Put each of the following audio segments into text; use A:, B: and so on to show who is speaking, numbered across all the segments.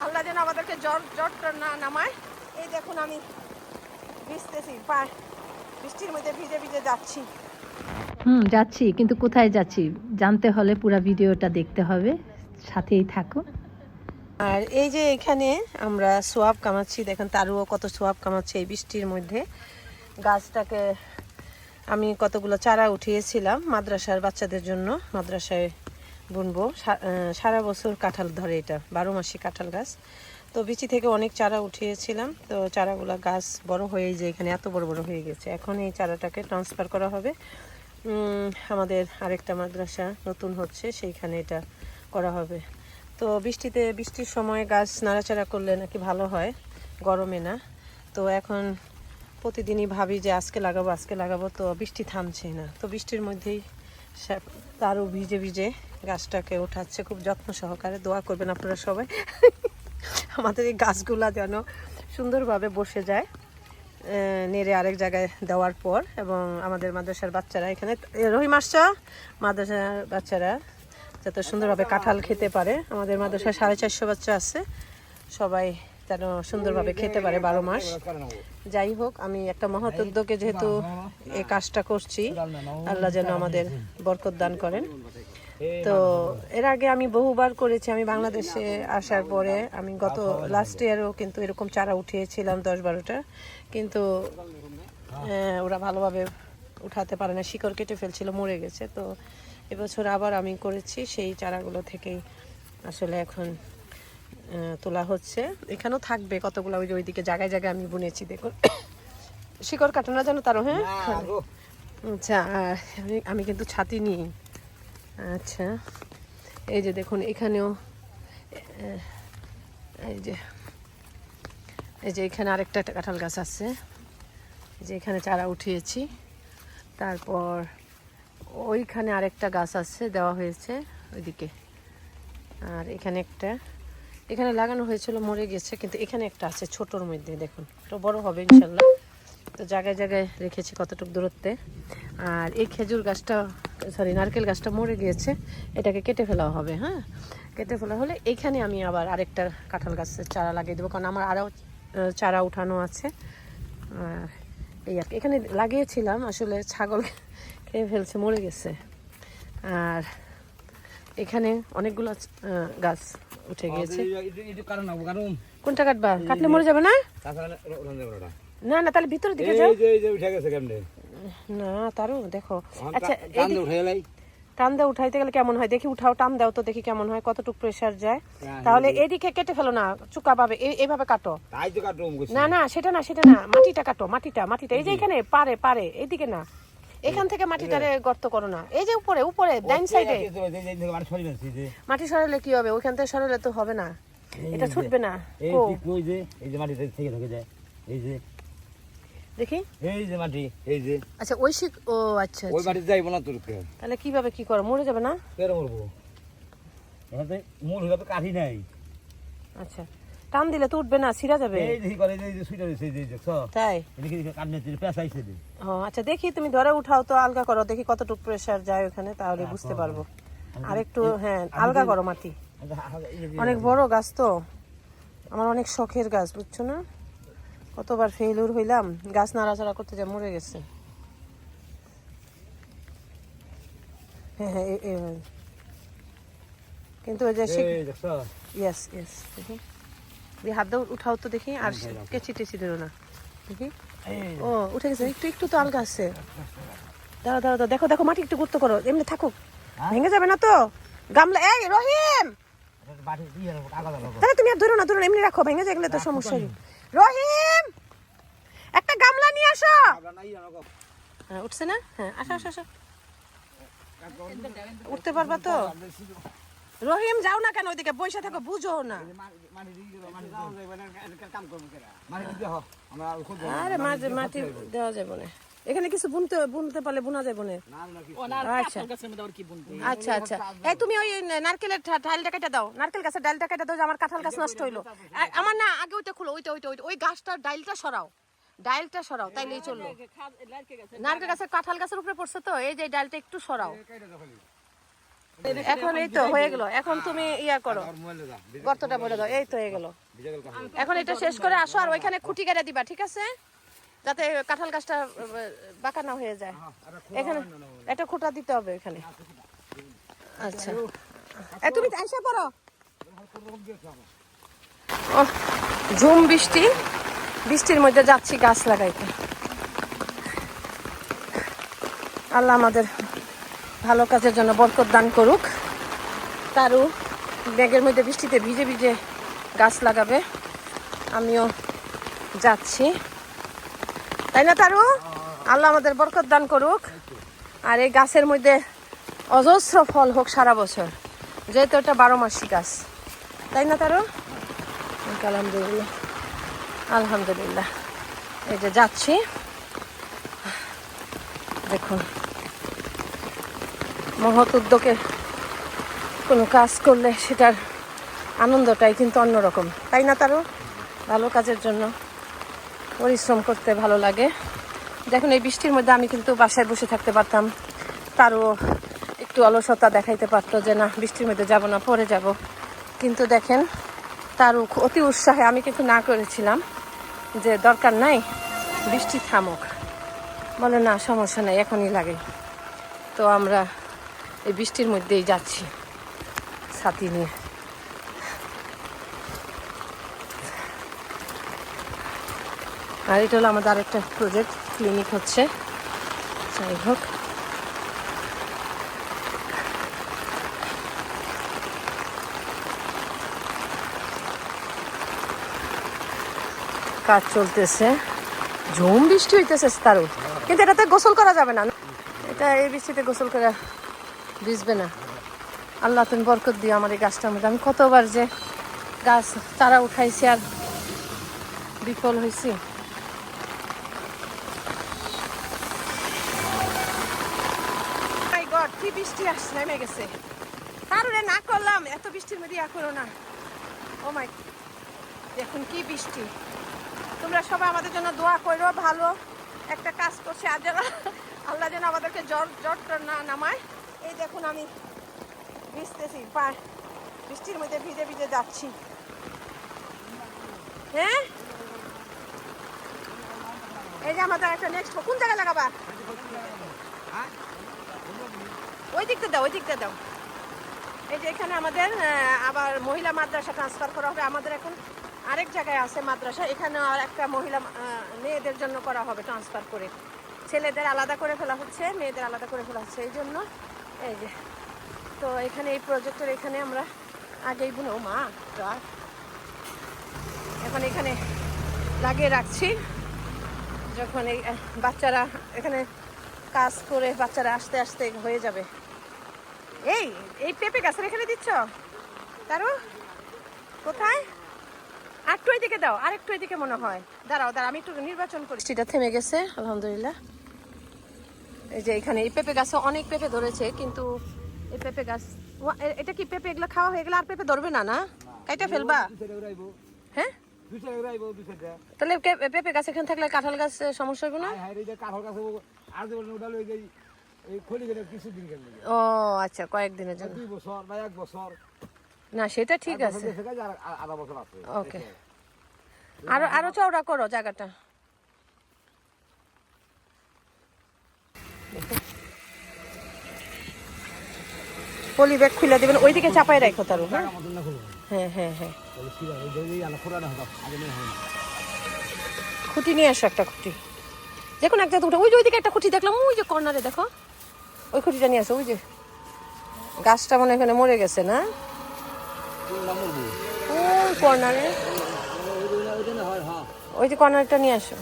A: আল্লাহ যেন আমাদেরকে জ্বর জ্বর না নামায়। এই দেখুন আমি ভিজতেছি পায়ে। বৃষ্টির মধ্যে ভিজে ভিজে যাচ্ছি।
B: হুম যাচ্ছি কিন্তু কোথায় যাচ্ছি? জানতে হলে পুরো ভিডিওটা দেখতে হবে। সাথেই থাকো
A: আর এই যে এখানে আমরা সোয়াব কামাচ্ছি দেখেন তারও কত সোয়াব কামাচ্ছে এই বৃষ্টির মধ্যে। গাছটাকে আমি কতগুলো চারা উঠিয়েছিলাম মাদ্রাসার বাচ্চাদের জন্য। মাদ্রাসায় বুনবো। সারা বছর কাঁঠাল ধরে এটা, বারো মাসি কাঁঠাল গাছ। তো বিচি থেকে অনেক চারা উঠিয়েছিলাম। তো চারাগুলো গাছ বড় হয়ে যে এখানে এত বড় বড় হয়ে গেছে। এখন এই চারাটাকে ট্রান্সফার করা হবে। আমাদের আরেকটা মাদ্রাসা নতুন হচ্ছে, সেইখানে এটা করা হবে। তো বৃষ্টিতে, বৃষ্টির সময় গাছ নাড়াচাড়া করলে নাকি ভালো হয়, গরমে না। তো এখন প্রতিদিনই ভাবি যে আজকে লাগাবো আজকে লাগাবো, তো বৃষ্টি থামছে না। তো বৃষ্টির মধ্যেই তারও ভিজে ভিজে গাছটাকে ওঠাচ্ছে। খুব যত্ন সহকারে দোয়া করবেন আপনারা সবাই। আমাদের এই গাছগুলা যেন সুন্দরভাবে বসে যায় নেড়ে আরেক জায়গায় দেওয়ার পর। এবং আমাদের মাদ্রাসার বাচ্চারা এখানে রহিম আসছা? মাদ্রাসার বাচ্চারা যাতে সুন্দরভাবে কাঁঠাল খেতে পারে। আমাদের মাদ্রাসায় সাড়ে চারশো বাচ্চা আছে। সবাই যেন সুন্দরভাবে খেতে পারে বারো মাস। যাই হোক, আমি একটা মহৎ উদ্যোগে যেহেতু এই কাজটা করছি, আল্লাহ যেন আমাদের বরকত দান করেন। তো এর আগে আমি বহুবার করেছি আমি বাংলাদেশে আসার পরে আমি গত লাস্ট ইয়ারও কিন্তু এরকম চারা উঠিয়েছিলাম দশ বারোটা। কিন্তু ওরা ভালোভাবে উঠাতে পারে না শিকড় কেটে ফেলছিল মরে গেছে। তো এবছর আবার আমি করেছি সেই চারাগুলো থেকেই আসলে এখন তোলা হচ্ছে। এখানেও থাকবে কতগুলো ওই ওইদিকে জায়গায় জায়গায় আমি বুনেছি দেখুন। শিকড় কাটানো জানো তারও হ্যাঁ? আচ্ছা আমি কিন্তু ছাতি নিই। আচ্ছা। এই যে দেখুন, এখানেও এই যে এই যে এখানে আরেকটা একটা কাঁঠাল গাছ আছে। যে এখানে চারা উঠিয়েছি। তারপর ওইখানে আরেকটা গাছ আছে, দেওয়া হয়েছে ওইদিকে। আর এখানে একটা, এখানে লাগানো হয়েছিল, মরে গেছে, কিন্তু এখানে একটা আছে, ছোটোর মধ্যে, দেখুন। এটা বড় হবে, ইনশাল্লাহ। তো জায়গায় জায়গায় রেখেছি কতটুকু দূরত্বে। আর এই খেজুর গাছটা সরি নারকেল গাছটা মরে গিয়েছে এটাকে কেটে ফেলা হবে হ্যাঁ? কেটে ফেলা হলে এইখানে আমি আবার আরেকটা কাঁঠাল গাছের চারা লাগিয়ে দেবো কারণ আমার আরও চারা উঠানো আছে। আর এই আর এখানে লাগিয়েছিলাম আসলে ছাগল খেয়ে ফেলছে মরে গেছে। আর এখানে অনেকগুলো গাছ উঠে গিয়েছে। কোনটা কাটবা? কাটলে মরে যাবে না? না না তাহলে ভিতরের দিকে যাও। না তারও দেখো। আচ্ছা টান দেওয়া উঠাইতে গেলে কেমন হয়? দেখি উঠাও টান দাও তো দেখি কেমন হয় কতটুকু প্রেসার যায়। তাহলে এদিকে কেটে ফেলো না চুকা পাবে এই- এইভাবে কাটো। না না সেটা না সেটা না মাটিটা কাটো মাটিটা মাটিটা। এই যে এখানে পারে পারে এইদিকে না। এখান থেকে মাটিটারে গর্ত করো না। এই যে উপরে উপরে ডাইন সাইডে। মাটি সরালে কি হবে? ওইখান থেকে সরালে তো হবে না। এটা ছুটবে না। ও, দেখি। আচ্ছা ওই শিক ও আচ্ছা
C: ওই
A: আচ্ছা।
C: যাইব না তোর
A: তাহলে কীভাবে কি করো মরে যাবে না?
C: কেন মরবো। এখানে মূল কাঠি নাই।
A: আচ্ছা টান দিলে তো উঠবে না ছিঁড়া যাবে।
C: এই দেখি করে এই যে সুইটা রয়েছে এই যে
A: তাই?
C: কাটনে দে।
A: ও আচ্ছা দেখি তুমি ধরে উঠাও তো আলগা করো দেখি কতটুকু প্রেসার যায় ওখানে তাহলে বুঝতে পারব। আর একটু হ্যাঁ আলগা করো মাটি। অনেক বড় গাছ তো। আমার অনেক শখের গাছ বুঝছ না? কতবার ফেইলুর হইলাম গাছ নাড়াচাড়া করতে যা মরে গেছে। হ্যাঁ হ্যাঁ কিন্তু ওই যে ইয়েস ইয়েস দেখি। দিয়ে হাত দাও উঠাও তো দেখি আর কেচি টেচি দিও না। দেখি। ও উঠে গেছে। একটু একটু তো আলগা আছে। দাঁড়া দাঁড়া দাঁড়া, দেখো দেখো মাটি একটু গুরুত্ব করো। এমনি থাকুক। ভেঙে যাবে না তো। গামলা এই রহিম! তাহলে তুমি আর ধরো না ধরো এমনি রাখো। ভেঙে গেলে তো সমস্যা নেই রহিম একটা গামলা নিয়ে আসো। হ্যাঁ উঠছে না? হ্যাঁ আসো আসো আসো। উঠতে পারবা তো? রহিম যাও না কেন ওইদিকে? বসে থাকো বুঝো না।
C: মানে
A: আরে মাঝে মাটি দেওয়া যাবে না। এখানে কিছু বুনতে বুনতে পারলে বোনা যাবে না আচ্ছা। আচ্ছা আচ্ছা। এই তুমি ওই নারকেলের ডালটা কেটে দাও। নারকেল গাছের ডালটা কেটে দাও যে আমার কাঁঠাল গাছ নষ্ট হইল। আমার না আগে ওইটা খুলো ওইটা ওইটা ওইটা। ওই গাছটার ডালটা সরাও। ডালটা সরাও তাইলেই চলল। নারকেল গাছের কাঁঠাল গাছের উপরে পড়ছে তো এই যে ডালটা একটু সরাও। এখন এই তো হয়ে গেল। এখন তুমি ইয়া করো। গর্তটা বলে দাও। এই তো হয়ে গেল। এখন এটা শেষ করে আসো আর ওইখানে খুঁটি কেটে দিবা ঠিক আছে? যাতে কাঁঠাল গাছটা আহ, বাঁকা না হয়ে যায় এখানে একটা খুঁটা দিতে হবে এখানে। আচ্ছা এ, তুমি আইসা পড়ো। ও ঝুম বৃষ্টি। বৃষ্টির মধ্যে যাচ্ছি গাছ লাগাইতে। আল্লাহ আমাদের ভালো কাজের জন্য বরকত দান করুক। তারও ব্যাগের মধ্যে বৃষ্টিতে ভিজে ভিজে গাছ লাগাবে। আমিও যাচ্ছি। তাই না, তারু? আল্লাহ আমাদের বরকত দান করুক। আর এই গাছের মধ্যে অজস্র ফল হোক সারা বছর। যেহেতু এটা বারো মাসি গাছ। তাই না, তারু? আলহামদুলিল্লাহ। আলহামদুলিল্লাহ। এই যে যাচ্ছি। দেখুন। মহৎ উদ্যোগে কোনো কাজ করলে সেটার আনন্দটাই কিন্তু অন্যরকম। তাই না তারও ভালো কাজের জন্য। পরিশ্রম করতে ভালো লাগে। দেখুন, এই বৃষ্টির মধ্যে আমি কিন্তু বাসায় বসে থাকতে পারতাম। তারও একটু অলসতা দেখাইতে পারতো যে, না, বৃষ্টির মধ্যে যাব না, পরে যাব। কিন্তু দেখেন, তারও অতি উৎসাহে আমি কিন্তু না করেছিলাম যে, দরকার নাই, বৃষ্টি থামুক। বলে, না, সমস্যা নাই, এখনই লাগে। তো আমরা এই বৃষ্টির মধ্যেই যাচ্ছি, ছাতি নিয়ে। আর এটা হলো আমাদের আরেকটা প্রজেক্ট ক্লিনিক হচ্ছে। যাই হোক। কাজ চলতেছে। ঝুম বৃষ্টি হইতেছে তারও কিন্তু এটাতে গোসল করা যাবে না। এটা এই বৃষ্টিতে গোসল করা ভিজবে না। আল্লাহ তুমি বরকত দিও আমার এই গাছটার মধ্যে। আমি কতবার যে গাছ তারা উঠাইছি আর বিফল হয়েছি কি বৃষ্টি আসছে নেমে গেছে। কারণে না করলাম, এত বৃষ্টির মধ্যে ইয়া করো না। ও মাই দেখুন কি বৃষ্টি? তোমরা সবাই আমাদের জন্য দোয়া করো, ভালো একটা কাজ করছে, আর যেন আল্লাহ যেন আমাদেরকে জ্বর জ্বরটা না নামায়। এই দেখুন আমি ভিজতেছি পা বৃষ্টির মধ্যে ভিজে ভিজে যাচ্ছি। হ্যাঁ? এই যে আমাদের একটা নেক্সট কোন জায়গায় লাগাবা? ওই দিকটা দাও, ওই দিকটা দাও। এই যে এখানে আমাদের আবার মহিলা মাদ্রাসা ট্রান্সফার করা হবে। আমাদের এখন আরেক জায়গায় আছে মাদ্রাসা। এখানে আর একটা মহিলা মেয়েদের জন্য করা হবে ট্রান্সফার করে। ছেলেদের আলাদা করে ফেলা হচ্ছে, মেয়েদের আলাদা করে ফেলা হচ্ছে। এই জন্য এই যে, তো এখানে এই প্রজেক্টের এখানে আমরা আগেই বুনো। মা এখন এখানে লাগিয়ে রাখছি। যখন এই বাচ্চারা এখানে কাজ করে বাচ্চারা আস্তে আস্তে হয়ে যাবে। এই এই পেঁপে গাছের এখানে দিচ্ছ? তারও কোথায়? আরেকটু এদিকে দাও আরেকটু এদিকে মনে হয়। দাঁড়াও দাঁড়াও আমি একটু নির্বাচন করি। সেটা থেমে গেছে আলহামদুলিল্লাহ। এই যে এখানে এই পেঁপে গাছে অনেক পেঁপে ধরেছে কিন্তু এই পেঁপে গাছ এটা কি পেঁপে এগুলো খাওয়া হয়ে গেলে আর পেঁপে ধরবে না না? কাইটা ফেলবা। হ্যাঁ? তাহলে পেঁপে গাছ এখানে থাকলে কাঁঠাল গাছ সমস্যা হবে না? ও আচ্ছা কয়েকদিনের জন্য।
C: দুই বছর বা এক বছর।
A: না সেটা ঠিক আছে।
C: আধা বছর
A: ওকে। আরও আরও চওড়া করো জায়গাটা। পলি ব্যাগ খুলে দেবেন ওইদিকে চাপাই রাখো তার হ্যাঁ? হ্যাঁ হ্যাঁ হ্যাঁ।
C: হয়
A: খুঁটি নিয়ে আসো একটা খুঁটি। দেখুন কোনো এক জায়গায় ওই যে ওইদিকে একটা খুঁটি দেখলাম ওই যে কর্নারে দেখো। ওই খুঁটিটা নিয়ে আসো ওই যে গাছটা মনে এখানে মরে গেছে না? ওই কর্নারে। ওই যে কর্নারটা নিয়ে আসো।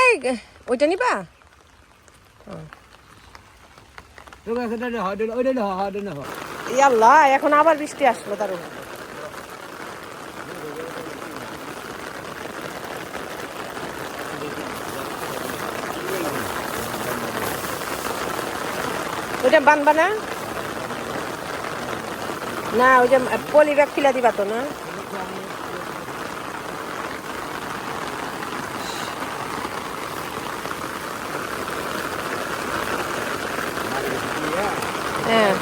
A: এই ওইটা নিবা? ইয়াল্লাহ এখন আবার বৃষ্টি আসলো তার। ওইটা বানবা না না, ওই যে পলি ব্যাগ ফিলা দিবা তো না হ্যাঁ।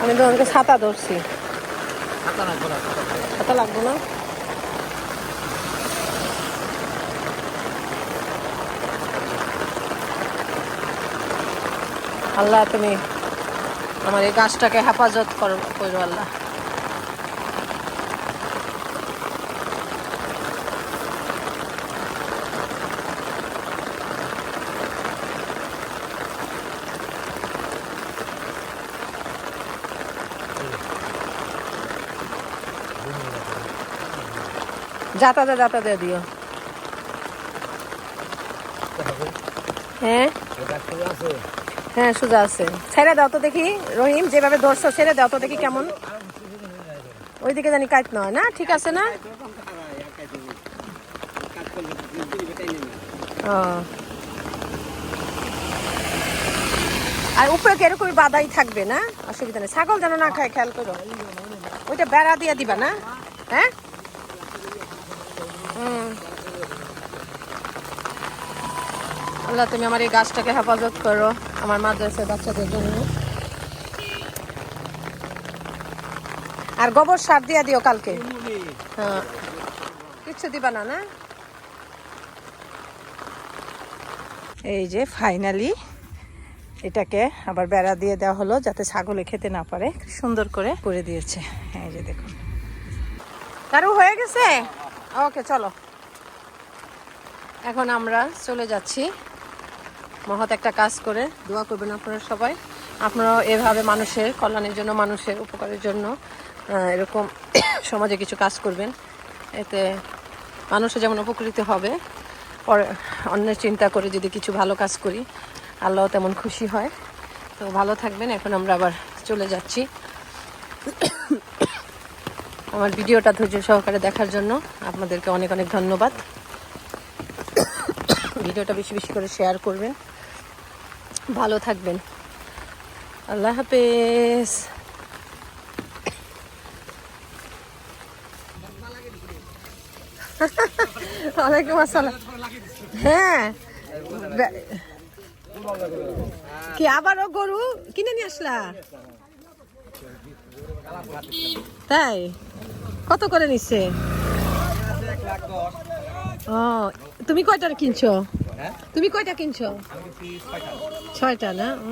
A: আমি তোমাকে ছাতা ধরছি। ছাতা লাগবো না আল্লাহ তুমি আমার এই গাছটাকে হেফাজত করো করো আল্লাহ। যাতাতে যাতাতে দিও। হ্যাঁ? হ্যাঁ সোজা আছে। ছেড়ে দাও তো দেখি, রহিম, যেভাবে ধরছো, ছেড়ে দাও তো দেখি কেমন। ওইদিকে জানি কাইট নয়, না? ঠিক আছে না। আর উপরে এরকমই বাদাই থাকবে, না? অসুবিধা নেই। ছাগল যেন না খায়, খেয়াল করো। ওইটা বেড়া দিয়ে দিবা, না? হ্যাঁ। আল্লাহ, তুমি আমার এই গাছটাকে হেফাজত করো আমার মাদ্রাসার বাচ্চাদের জন্য। আর গোবর সার দিয়ে দিও কালকে। হ্যাঁ। কিচ্ছু দিবা না না? এই যে ফাইনালি এটাকে আবার বেড়া দিয়ে দেওয়া হলো যাতে ছাগলে খেতে না পারে। সুন্দর করে করে দিয়েছে। এই যে দেখুন। তারও হয়ে গেছে? ওকে চলো। এখন আমরা চলে যাচ্ছি। মহৎ একটা কাজ করে দোয়া করবেন আপনারা সবাই। আপনারাও এভাবে মানুষের কল্যাণের জন্য, মানুষের উপকারের জন্য এরকম সমাজে কিছু কাজ করবেন। এতে মানুষও যেমন উপকৃত হবে, পরে অন্যের চিন্তা করে যদি কিছু ভালো কাজ করি আল্লাহ তেমন খুশি হয়। তো ভালো থাকবেন, এখন আমরা আবার চলে যাচ্ছি। আমার ভিডিওটা ধৈর্য সহকারে দেখার জন্য আপনাদেরকে অনেক অনেক ধন্যবাদ। ভিডিওটা বেশি বেশি করে শেয়ার করবেন। ভালো থাকবেন। আল্লাহ হাফেজ। ওয়ালাইকুম আসসালাম। হ্যাঁ। কি আবারও গরু কিনে নিয়ে আসলা? তাই? কত করে নিচ্ছে? ও তুমি কয়টা কিনছো?
C: হ্যাঁ?
A: তুমি কয়টা কিনছো? ছয়টা না? ও।